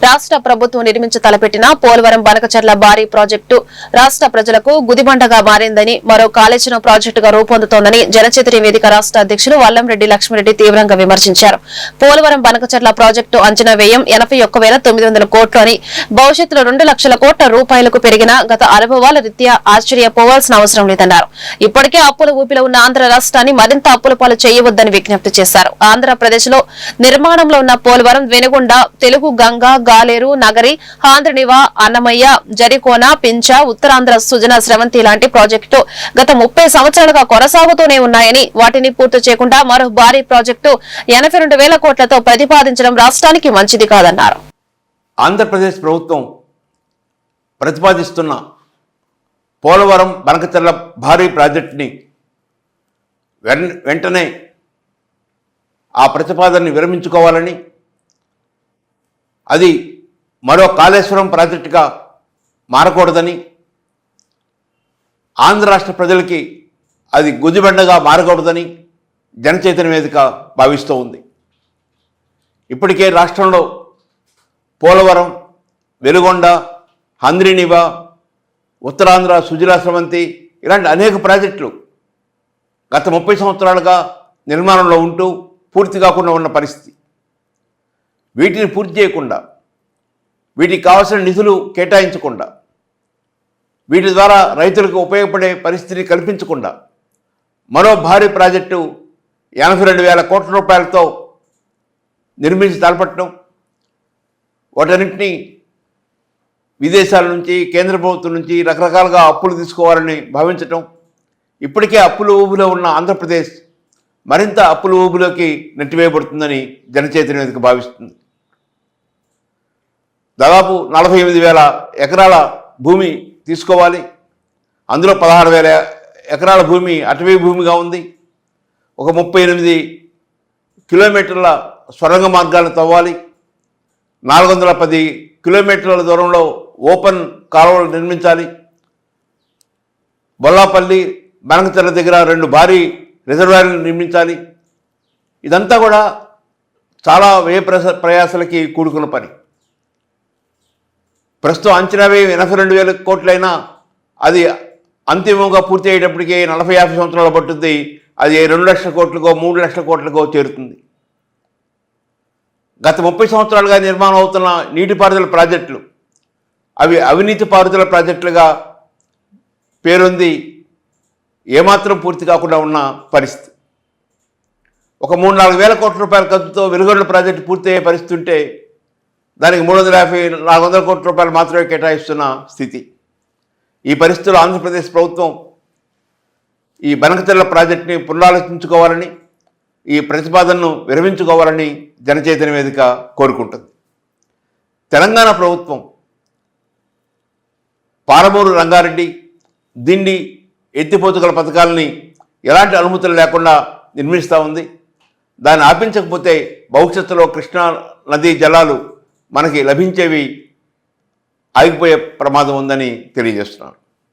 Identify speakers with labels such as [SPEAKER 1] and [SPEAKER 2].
[SPEAKER 1] రాష్ట్ర ప్రభుత్వం నిర్మించి తలపెట్టిన పోలవరం బనకచర్ల భారీ ప్రాజెక్టు రాష్ట్ర ప్రజలకు గుదిబండగా మారిందని మరో కాళేశ్వరం ప్రాజెక్టుగా రూపొందుతోందని జనచేతరి వేదిక రాష్ట్ర అధ్యక్షులు వల్లంరెడ్డి లక్ష్మిరెడ్డి తీవ్రంగా విమర్శించారు. పోలవరం బనకచర్ల ప్రాజెక్టు అంచనా వ్యయం ఎనభై ఒక్క వేల తొమ్మిది వందల కోట్లు అని భవిష్యత్తులో రెండు లక్షల కోట్ల రూపాయలకు పెరిగిన గత అనుభవాల రీత్యా ఆశ్చర్యపోవాల్సిన అవసరం లేదన్నారు. ఇప్పటికే అప్పుల ఊపిలో ఉన్న ఆంధ్ర రాష్ట్రాన్ని మరింత అప్పుల పాలు చేయవద్దని విజ్ఞప్తి చేశారు. ఆంధ్రప్రదేశ్లో నిర్మాణంలో ఉన్న పోలవరం వెనుగొండ తెలుగు గంగా గాలేరు నగరి ఆంధ్రనివ అన్నమయ్య జరికోన పించ ఉత్తరాంధ్ర సుజన స్రవంతి లాంటి ప్రాజెక్టు గత ముప్పై సంవత్సరాలుగా కొనసాగుతూనే ఉన్నాయని వాటిని పూర్తి చేయకుండా మరో భారీ ప్రాజెక్టు ఎనభై రెండు వేల కోట్లతో ప్రతిపాదించడం రాష్ట్రానికి మంచిది కాదన్నారు.
[SPEAKER 2] ఆంధ్రప్రదేశ్ ప్రభుత్వం ప్రతిపాదిస్తున్న పోలవరం బనకచర్ల భారీ ప్రాజెక్టుని వెన్ వెంటనే ఆ ప్రతిపాదనని విరమించుకోవాలని అది మరో కాళేశ్వరం ప్రాజెక్టుగా మారకూడదని ఆంధ్ర రాష్ట్ర ప్రజలకి అది గుదిబండగా మారకూడదని జనచైతన్య వేదిక భావిస్తూ ఉంది. ఇప్పటికే రాష్ట్రంలో పోలవరం వెలుగొండ హంద్రినివ ఉత్తరాంధ్ర సుజలా స్రవంతి ఇలాంటి అనేక ప్రాజెక్టులు గత ముప్పై సంవత్సరాలుగా నిర్మాణంలో ఉంటూ పూర్తి కాకుండా ఉన్న పరిస్థితి. వీటిని పూర్తి చేయకుండా వీటికి కావాల్సిన నిధులు కేటాయించకుండా వీటి ద్వారా రైతులకు ఉపయోగపడే పరిస్థితిని కల్పించకుండా మరో భారీ ప్రాజెక్టు ఎనభై రెండు వేల కోట్ల రూపాయలతో నిర్మించి తలపట్టడం వాటన్నింటినీ విదేశాల నుంచి కేంద్ర ప్రభుత్వం నుంచి రకరకాలుగా అప్పులు తీసుకోవాలని భావించటం ఇప్పటికే అప్పుల ఊబిలో ఉన్న ఆంధ్రప్రదేశ్ మరింత అప్పుల ఊబిలోకి నెట్టివేయబడుతుందని జనచైతన్య భావిస్తుంది. దాదాపు నలభై ఎనిమిది వేల ఎకరాల భూమి తీసుకోవాలి. అందులో పదహారు వేల ఎకరాల భూమి అటవీ భూమిగా ఉంది. ఒక ముప్పై ఎనిమిది కిలోమీటర్ల సొరంగ మార్గాలను తవ్వాలి. నాలుగు వందల పది కిలోమీటర్ల దూరంలో ఓపెన్ కాలువలు నిర్మించాలి. బొల్లాపల్లి బనకచెర్ల దగ్గర రెండు భారీ రిజర్వాయర్లు నిర్మించాలి. ఇదంతా కూడా చాలా వ్యయ ప్రస ప్రయాసాలకి కూడుకున్న పని. ప్రస్తుతం అంచనా వ్యయం ఎనభై రెండు వేల కోట్లైనా అది అంతిమంగా పూర్తి అయ్యేటప్పటికే నలభై యాభై సంవత్సరాలు పట్టుద్ది. అది రెండు లక్షల కోట్లకో మూడు లక్షల కోట్లకో చేరుతుంది. గత ముప్పై సంవత్సరాలుగా నిర్మాణం అవుతున్న నీటిపారుదల ప్రాజెక్టులు అవి అవినీతి పారుదల ప్రాజెక్టులుగా పేరొంది ఏమాత్రం పూర్తి కాకుండా ఉన్న పరిస్థితి. ఒక మూడు నాలుగు వేల కోట్ల రూపాయల ఖర్చుతో వెలుగొండ ప్రాజెక్టు పూర్తయ్యే పరిస్థితి ఉంటే దానికి మూడు వందల యాభై నాలుగు వందల కోట్ల రూపాయలు మాత్రమే కేటాయిస్తున్న స్థితి. ఈ పరిస్థితుల్లో ఆంధ్రప్రదేశ్ ప్రభుత్వం ఈ బనకచెర్ల ప్రాజెక్టుని పునరాలోచించుకోవాలని ఈ ప్రతిపాదనను విరమించుకోవాలని జనచైతన్య వేదిక కోరుకుంటుంది. తెలంగాణ ప్రభుత్వం పారమూరు రంగారెడ్డి దిండి ఎత్తిపోతుగల పథకాలని ఎలాంటి అనుమతులు లేకుండా నిర్మిస్తూ ఉంది. దాన్ని ఆపించకపోతే భవిష్యత్తులో కృష్ణా నదీ జలాలు మనకి లభించేవి ఆగిపోయే ప్రమాదం ఉందని తెలియజేస్తున్నాను.